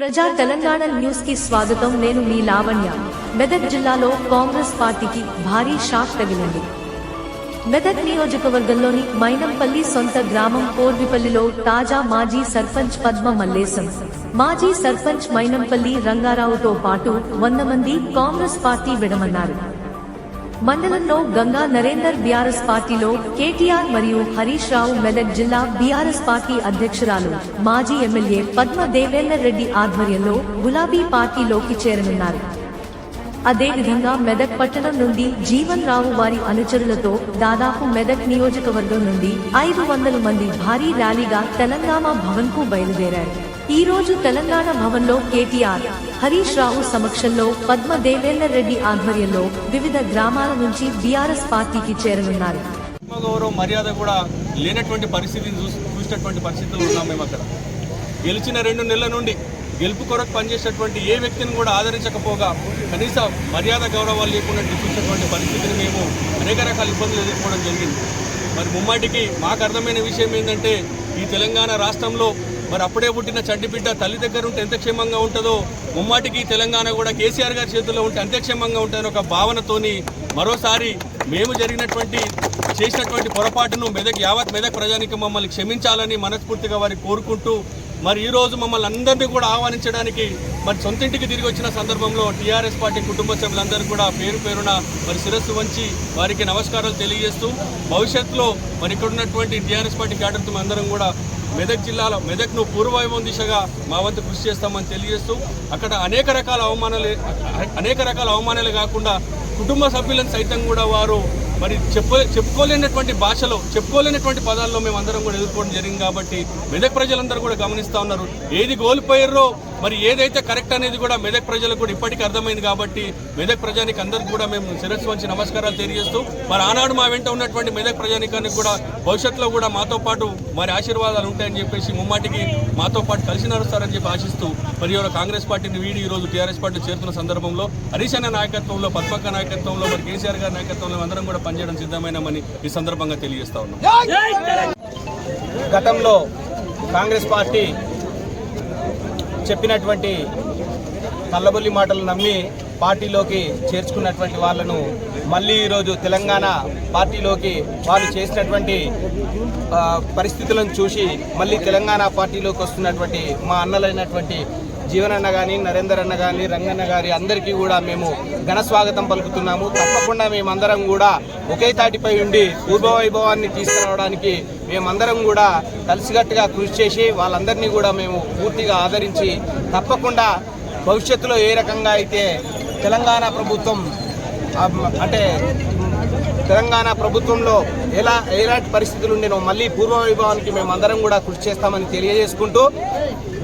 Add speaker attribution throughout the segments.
Speaker 1: ప్రజా తెలంగాణ న్యూస్కి స్వాగతం. నేను మీ లావణ్య. మెదక్ జిల్లాలో కాంగ్రెస్ పార్టీకి భారీ షాక్ తగిలింది. మెదక్ నియోజకవర్గంలోని మైనంపల్లి సొంత గ్రామం కోర్విపల్లిలో తాజా మాజీ సర్పంచ్ పద్మ మల్లేశం. మాజీ సర్పంచ్ మైనంపల్లి రంగారావుతో పాటు వంద మంది కాంగ్రెస్ పార్టీ విడమన్నారు. మండలంలో గంగా నరేందర్ బీఆర్ఎస్ పార్టీలో కేటీఆర్ మరియు హరీష్ రావు మెదక్ జిల్లా బీఆర్ఎస్ పార్టీ అధ్యక్షురాలు మాజీ ఎమ్మెల్యే పద్మ దేవేందర్ రెడ్డి ఆధ్వర్యంలో గులాబీ పార్టీలోకి చేరనున్నారు. అదేవిధంగా మెదక్ పట్టణం నుండి జీవన్ రావు వారి అనుచరులతో దాదాపు మెదక్ నియోజకవర్గం నుండి ఐదు వందల మంది భారీ ర్యాలీగా తెలంగాణ భవన్కు బయలుదేరారు. ఈ రోజు తెలంగాణ భవన్లో కేటీఆర్ హరీష్ రావు సమక్షంలో పద్మ దేవేందర్ రెడ్డి ఆధ్వర్యంలో వివిధ గ్రామాల నుంచి బీఆర్ఎస్ పార్టీకి చేరనున్నారు.
Speaker 2: ఆత్మగౌరవ మర్యాద కూడా లేనటువంటి పరిస్థితిని చూసి చూసినటువంటి పరిస్థితులు ఉన్నాం మేము అక్కడ. గెలిచిన రెండు నెలల నుండి గెలుపు కొరకు పనిచేసేటువంటి ఏ వ్యక్తిని కూడా ఆదరించకపోగా కనీస మర్యాద గౌరవాలు లేకుండా చూసినటువంటి పరిస్థితిని మేము అనేక రకాల ఇబ్బందులు ఎదుర్కోవడం జరిగింది. మరి ముమ్మాటికి మాకు అర్థమైన విషయం ఏంటంటే ఈ తెలంగాణ రాష్ట్రంలో మరి అప్పుడే పుట్టిన చంటిబిడ్డ తల్లి దగ్గర ఉంటే ఎంత క్షేమంగా ఉంటుందో? ముమ్మాటికి తెలంగాణ కూడా కేసీఆర్ గారి చేతుల్లో ఉంటే అంతే క్షేమంగా ఉంటుందని ఒక భావనతోని మరోసారి మేము జరిగినటువంటి చేసినటువంటి పొరపాటును మెదక్ యావత్ మెదక్ ప్రజానికి మమ్మల్ని క్షమించాలని మనస్ఫూర్తిగా వారి కోరుకుంటూ మరి ఈరోజు మమ్మల్ని అందరినీ కూడా ఆహ్వానించడానికి మరి సొంతింటికి తిరిగి వచ్చిన సందర్భంలో టీఆర్ఎస్ పార్టీ కుటుంబ సభ్యులందరూ కూడా పేరు పేరున మరి శిరస్సు వంచి వారికి నమస్కారాలు తెలియజేస్తూ భవిష్యత్తులో మరి ఇక్కడ ఉన్నటువంటి టీఆర్ఎస్ పార్టీ క్యాడర్తో అందరం కూడా మెదక్ జిల్లాలో మెదక్ను పూర్వవైభవం దిశగా మా వంతు కృషి చేస్తామని తెలియజేస్తూ అక్కడ అనేక రకాల అవమానాలు అనేక రకాల అవమానాలు కాకుండా కుటుంబ సభ్యులను సైతం కూడా వారు మరి చెప్ప చెప్పుకోలేనటువంటి భాషలో చెప్పుకోలేనటువంటి పదాల్లో మేము అందరం కూడా ఎదుర్కోవడం జరిగింది కాబట్టి మెదక్ ప్రజలందరూ కూడా గమనిస్తూ ఉన్నారు. ఏది కోల్పోయారో మరి ఏదైతే కరెక్ట్ అనేది కూడా మెదక్ ప్రజలకు కూడా ఇప్పటికీ అర్థమైంది కాబట్టి మెదక్ ప్రజానికి అందరికి కూడా మేము శిరస్సు వంచి నమస్కారాలు తెలియజేస్తూ మరి ఆనాడు మా వెంట ఉన్నటువంటి మెదక్ ప్రజానికానికి కూడా భవిష్యత్తులో కూడా మాతో పాటు మరి ఆశీర్వాదాలు ఉంటాయని చెప్పేసి ముమ్మాటికి మాతో పాటు కలిసి నడుస్తారని చెప్పి ఆశిస్తూ మరి కాంగ్రెస్ పార్టీని వీడి ఈరోజు టీఆర్ఎస్ పార్టీ చేరుతున్న సందర్భంలో హరీష్ అన్న నాయకత్వంలో పద్మక్క నాయకత్వంలో మరి కేసీఆర్ గారి నాయకత్వంలో అందరం కూడా పనిచేయడం సిద్ధమైనామని ఈ సందర్భంగా తెలియజేస్తా ఉన్నాం.
Speaker 3: గతంలో కాంగ్రెస్ పార్టీ చెప్పినటువంటి కల్లబొల్లి మాటలు నమ్మి పార్టీలోకి చేర్చుకున్నటువంటి వాళ్ళను మళ్ళీ ఈరోజు తెలంగాణ పార్టీలోకి వాళ్ళు చేసినటువంటి పరిస్థితులను చూసి మళ్ళీ తెలంగాణ పార్టీలోకి వస్తున్నటువంటి మా అన్నలైనటువంటి జీవనన్న కానీ నరేందర్ అన్న కానీ రంగన్న గారి అందరికీ కూడా మేము ఘన స్వాగతం పలుకుతున్నాము. తప్పకుండా మేమందరం కూడా ఒకే తాటిపై ఉండి పూర్వవైభవాన్ని తీసుకురావడానికి మేమందరం కూడా కలిసికట్టుగా కృషి చేసి వాళ్ళందరినీ కూడా మేము పూర్తిగా ఆదరించి తప్పకుండా భవిష్యత్తులో ఏ రకంగా అయితే తెలంగాణ ప్రభుత్వం అంటే తెలంగాణ ప్రభుత్వంలో ఎలా ఎలాంటి పరిస్థితులు ఉండేనో మళ్ళీ పూర్వవైభవానికి మేము అందరం కూడా కృషి చేస్తామని తెలియజేసుకుంటూ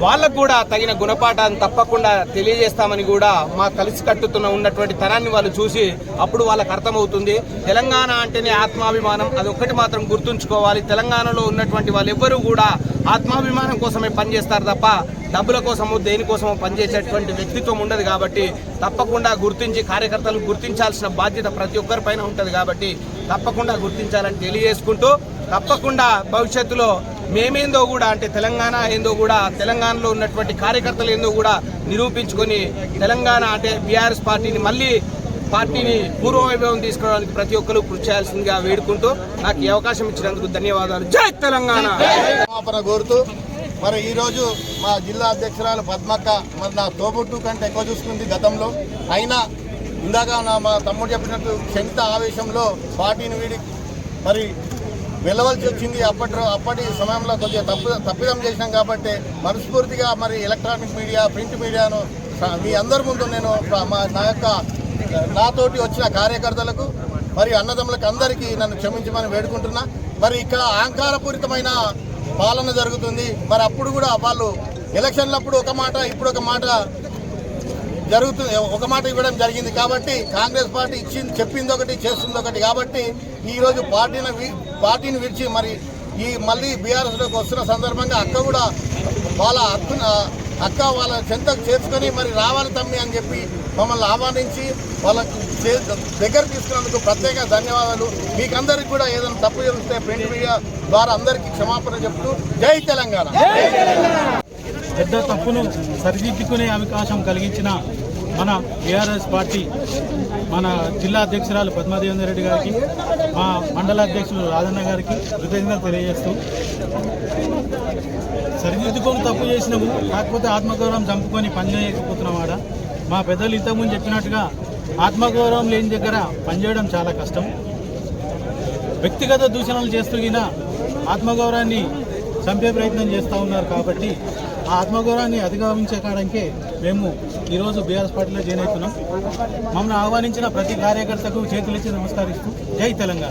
Speaker 3: వాళ్ళకు కూడా తగిన గుణపాఠాన్ని తప్పకుండా తెలియజేస్తామని కూడా మా కలిసి కట్టుతున్న ఉన్నటువంటి తనాన్ని వాళ్ళు చూసి అప్పుడు వాళ్ళకి అర్థమవుతుంది. తెలంగాణ అంటేనే ఆత్మాభిమానం అది ఒక్కటి మాత్రం గుర్తుంచుకోవాలి. తెలంగాణలో ఉన్నటువంటి వాళ్ళు ఎవ్వరూ కూడా ఆత్మాభిమానం కోసమే పనిచేస్తారు తప్ప డబ్బుల కోసము దేనికోసమో పనిచేసేటువంటి వ్యక్తిత్వం ఉండదు కాబట్టి తప్పకుండా గుర్తించి కార్యకర్తలు గుర్తించాల్సిన బాధ్యత ప్రతి ఒక్కరిపైన ఉంటుంది కాబట్టి తప్పకుండా గుర్తించాలని తెలియజేసుకుంటూ తప్పకుండా భవిష్యత్తులో మేమేందో కూడా అంటే తెలంగాణ ఏందో కూడా తెలంగాణలో ఉన్నటువంటి కార్యకర్తలు ఏందో కూడా నిరూపించుకొని తెలంగాణ అంటే బీఆర్ఎస్ పార్టీని మళ్ళీ పార్టీని పూర్వవైభవం తీసుకోవడానికి ప్రతి ఒక్కరూ కృషి చేయాల్సిందిగా వేడుకుంటూ నాకు ఈ అవకాశం ఇచ్చినందుకు ధన్యవాదాలు. జై తెలంగాణ!
Speaker 4: క్షమాపణ కోరుతూ మరి ఈరోజు మా జిల్లా అధ్యక్షురాలు పద్మక్క మరి నా తోబుట్టు కంటే ఎక్కువ చూసుకుంది గతంలో. అయినా ఇందాక నా మా తమ్ముడు చెప్పినట్టు క్షణిత ఆవేశంలో పార్టీని వీడి మరి వెళ్ళవలసి వచ్చింది అప్పటి అప్పటి సమయంలో కొద్దిగా తప్పు తప్పిదం చేసినాం కాబట్టి మనస్ఫూర్తిగా మరి ఎలక్ట్రానిక్ మీడియా ప్రింట్ మీడియాను మీ అందరి ముందు నేను మా నా యొక్క నాతోటి వచ్చిన కార్యకర్తలకు మరి అన్నదమ్ములకు అందరికీ నన్ను క్షమించమని వేడుకుంటున్నా. మరి ఇక్కడ అహంకారపూరితమైన పాలన జరుగుతుంది. మరి అప్పుడు కూడా వాళ్ళు ఎలక్షన్లప్పుడు ఒక మాట ఇప్పుడు ఒక మాట జరుగుతుంది ఒక మాట ఇవ్వడం జరిగింది కాబట్టి కాంగ్రెస్ పార్టీ ఇచ్చింది చెప్పింది ఒకటి చేస్తుంది ఒకటి కాబట్టి ఈరోజు పార్టీని పార్టీని విడిచి మరి ఈ మళ్ళీ బీఆర్ఎస్లోకి వస్తున్న సందర్భంగా అక్క కూడా వాళ్ళ హక్కున అక్క వాళ్ళ చెంతకు చేర్చుకొని మరి రావాలి తమ్మి అని చెప్పి మమ్మల్ని ఆహ్వానించి వాళ్ళకు చే- దగ్గర తీసుకున్నందుకు ప్రత్యేక ధన్యవాదాలు. మీకందరికి కూడా ఏదైనా తప్పు చేస్తే ప్రింట్ మీడియా ద్వారా అందరికీ క్షమాపణ చెప్తూ జై తెలంగాణ!
Speaker 5: పెద్ద తప్పును సరిదిద్దుకునే అవకాశం కలిగించిన మన బీఆర్ఎస్ పార్టీ మన జిల్లా అధ్యక్షురాలు పద్మాదేవేంద్ర రెడ్డి గారికి మా మండల అధ్యక్షులు రాజన్న గారికి కృతజ్ఞతలు తెలియజేస్తూ సరిదిద్దుకొని తప్పు చేసినాము కాకపోతే ఆత్మగౌరవం చంపుకొని పనిచేయకపోతున్నాం ఆడ మా పెద్దలు ఇంతకుముందు చెప్పినట్టుగా ఆత్మగౌరవం లేని దగ్గర పనిచేయడం చాలా కష్టం. వ్యక్తిగత దూషణలు చేస్తూ ఆత్మగౌరవాన్ని చంపే ప్రయత్నం చేస్తూ ఉన్నారు కాబట్టి ఆ ఆత్మగౌరవాన్ని అధిగమించే కాడానికే మేము ఈరోజు బీఆర్ఎస్ పార్టీలో జాయిన్ అవుతున్నాం. మమ్మల్ని ఆహ్వానించిన ప్రతి కార్యకర్తకు చేతులిచ్చి నమస్కరిస్తూ జై తెలంగాణ.